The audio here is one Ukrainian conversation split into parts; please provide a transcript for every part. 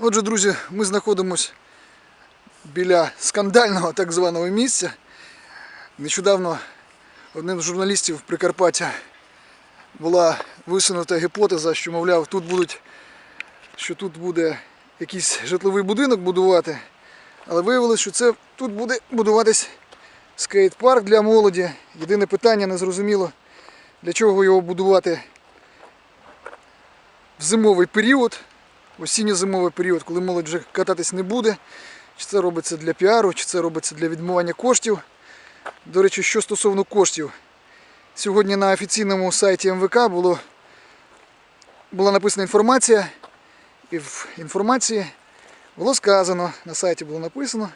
Отже, друзі, ми знаходимося біля скандального так званого місця. Нещодавно одним з журналістів Прикарпаття була висунута гіпотеза, що, мовляв, тут будуть, що тут буде якийсь житловий будинок будувати. Але виявилось, що це тут буде будуватись скейт-парк для молоді. Єдине питання незрозуміло, для чого його будувати в зимовий період, осінньо-зимовий період, коли молодь вже кататись не буде. Чи це робиться для піару, чи це робиться для відмивання коштів. До речі, що стосовно коштів, сьогодні на офіційному сайті МВК було, була написана інформація, і в інформації було сказано, на сайті було написано,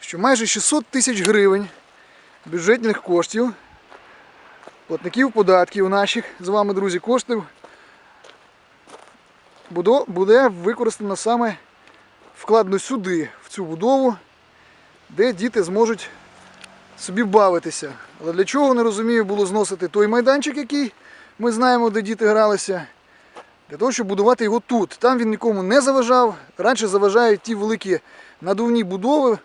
що майже 600 тисяч гривень бюджетних коштів, платників податків наших з вами, друзі, коштів буде використано саме вкладно сюди, в цю будову, де діти зможуть собі бавитися. Але для чого не розумію було зносити той майданчик, який ми знаємо, де діти гралися. Для того, щоб будувати його тут. Там він нікому не заважав. Раніше заважають ті великі надувні будови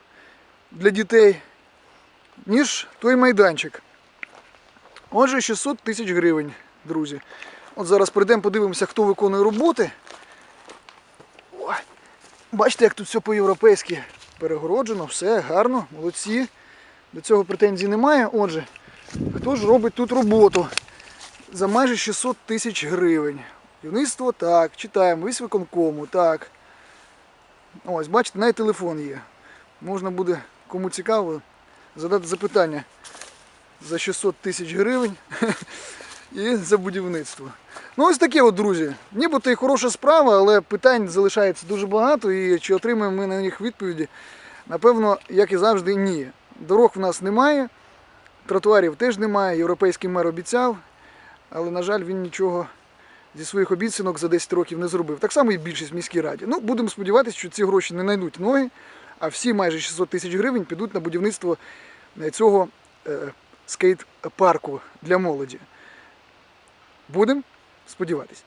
для дітей, ніж той майданчик. Отже, 600 тисяч гривень, друзі. От зараз прийдемо, подивимося, хто виконує роботи. Бачите, як тут все по-європейськи перегороджено, все гарно, молодці. До цього претензій немає. Отже, хто ж робить тут роботу за майже 600 тисяч гривень? Юництво так, читаємо, весь виконкому, так. Ось, бачите, навіть телефон є. Можна буде, кому цікаво, задати запитання за 600 тисяч гривень і за будівництво. Ну ось таке от, друзі. Нібито і хороша справа, але питань залишається дуже багато і чи отримаємо ми на них відповіді? Напевно, як і завжди, ні. Дорог в нас немає, тротуарів теж немає, європейський мер обіцяв, але, на жаль, він нічого зі своїх обіцянок за 10 років не зробив. Так само і більшість в міській раді. Ну, будемо сподіватися, що ці гроші не знайдуть ноги, а всі майже 600 тисяч гривень підуть на будівництво е, цього е, скейт-парку для молоді. Будемо сподіватися.